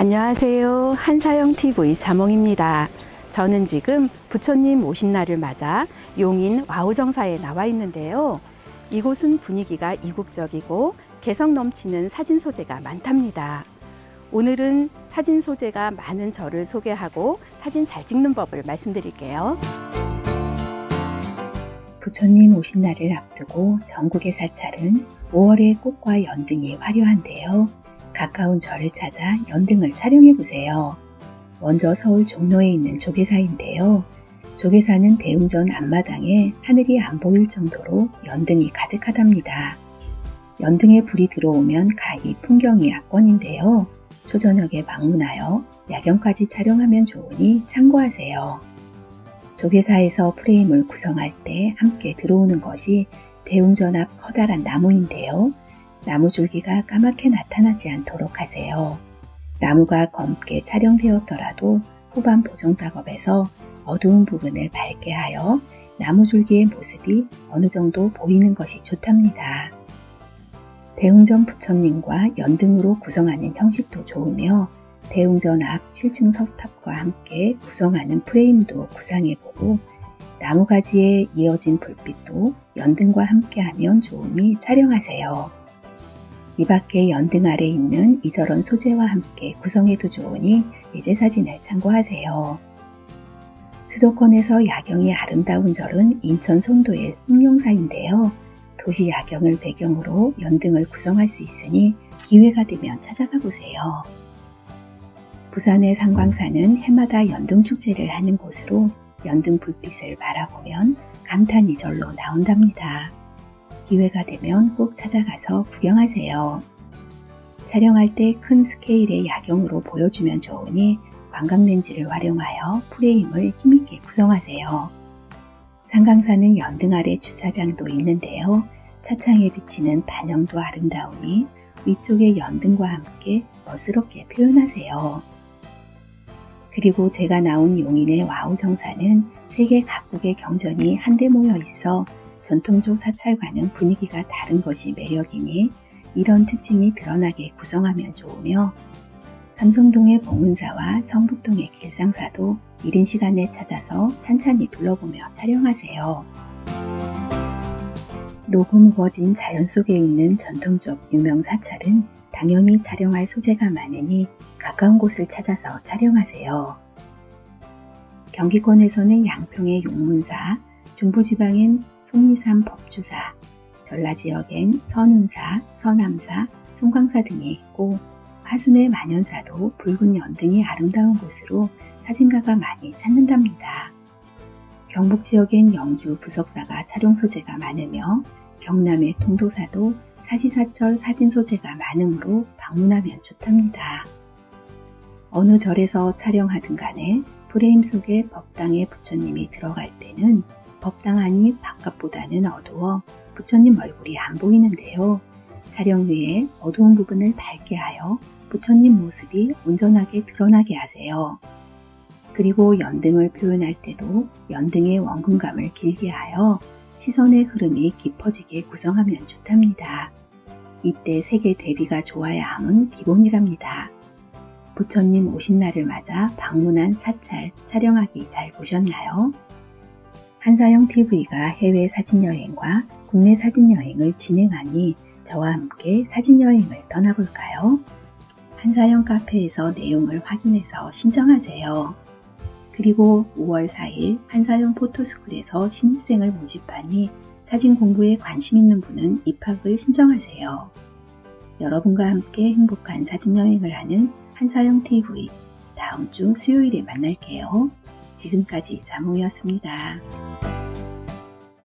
안녕하세요. 한사영 TV 자몽입니다. 저는 지금 부처님 오신 날을 맞아 용인 와우정사에 나와 있는데요. 이곳은 분위기가 이국적이고 개성 넘치는 사진 소재가 많답니다. 오늘은 사진 소재가 많은 저를 소개하고 사진 잘 찍는 법을 말씀드릴게요. 부처님 오신 날을 앞두고 전국의 사찰은 5월의 꽃과 연등이 화려한데요. 가까운 절을 찾아 연등을 촬영해 보세요. 먼저 서울 종로에 있는 조계사인데요. 조계사는 대웅전 앞마당에 하늘이 안 보일 정도로 연등이 가득하답니다. 연등에 불이 들어오면 가히 풍경이 압권인데요. 초저녁에 방문하여 야경까지 촬영하면 좋으니 참고하세요. 조계사에서 프레임을 구성할 때 함께 들어오는 것이 대웅전 앞 커다란 나무인데요. 나무 줄기가 까맣게 나타나지 않도록 하세요. 나무가 검게 촬영되었더라도 후반 보정 작업에서 어두운 부분을 밝게 하여 나무 줄기의 모습이 어느 정도 보이는 것이 좋답니다. 대웅전 부처님과 연등으로 구성하는 형식도 좋으며 대웅전 앞 7층 석탑과 함께 구성하는 프레임도 구상해보고 나무가지에 이어진 불빛도 연등과 함께하면 좋으니 촬영하세요. 이 밖에 연등 아래 있는 이저런 소재와 함께 구성해도 좋으니 예제 사진을 참고하세요. 수도권에서 야경이 아름다운 절은 인천 송도의 흑룡사인데요. 도시 야경을 배경으로 연등을 구성할 수 있으니 기회가 되면 찾아가 보세요. 부산의 상광사는 해마다 연등 축제를 하는 곳으로 연등 불빛을 바라보면 감탄이 절로 나온답니다. 기회가 되면 꼭 찾아가서 구경하세요. 촬영할 때 큰 스케일의 야경으로 보여주면 좋으니 광각렌즈를 활용하여 프레임을 힘있게 구성하세요. 상강사는 연등 아래 주차장도 있는데요. 차창에 비치는 반영도 아름다우니 위쪽의 연등과 함께 멋스럽게 표현하세요. 그리고 제가 나온 용인의 와우 정사는 세계 각국의 경전이 한데 모여 있어 전통적 사찰과는 분위기가 다른 것이 매력이니 이런 특징이 드러나게 구성하면 좋으며 삼성동의 봉은사와 성북동의 길상사도 이른 시간에 찾아서 찬찬히 둘러보며 촬영하세요. 노고무거진 자연 속에 있는 전통적 유명 사찰은 당연히 촬영할 소재가 많으니 가까운 곳을 찾아서 촬영하세요. 경기권에서는 양평의 용문사, 중부지방엔 속리산 법주사, 전라지역엔 선운사, 서남사, 송광사 등이 있고 하순의 만연사도 붉은 연등이 아름다운 곳으로 사진가가 많이 찾는답니다. 경북 지역엔 영주 부석사가 촬영 소재가 많으며 경남의 통도사도 사시사철 사진 소재가 많으므로 방문하면 좋답니다. 어느 절에서 촬영하든 간에 프레임 속에 법당의 부처님이 들어갈 때는 법당 안이 바깥보다는 어두워 부처님 얼굴이 안 보이는데요. 촬영 후에 어두운 부분을 밝게 하여 부처님 모습이 온전하게 드러나게 하세요. 그리고 연등을 표현할 때도 연등의 원근감을 길게 하여 시선의 흐름이 깊어지게 구성하면 좋답니다. 이때 색의 대비가 좋아야 함은 기본이랍니다. 부처님 오신 날을 맞아 방문한 사찰 촬영하기 잘 보셨나요? 한사영 TV가 해외 사진여행과 국내 사진여행을 진행하니 저와 함께 사진여행을 떠나볼까요? 한사영 카페에서 내용을 확인해서 신청하세요. 그리고 5월 4일 한사영 포토스쿨에서 신입생을 모집하니 사진 공부에 관심 있는 분은 입학을 신청하세요. 여러분과 함께 행복한 사진여행을 하는 한사영 TV 다음 주 수요일에 만날게요. 지금까지 자몽이었습니다.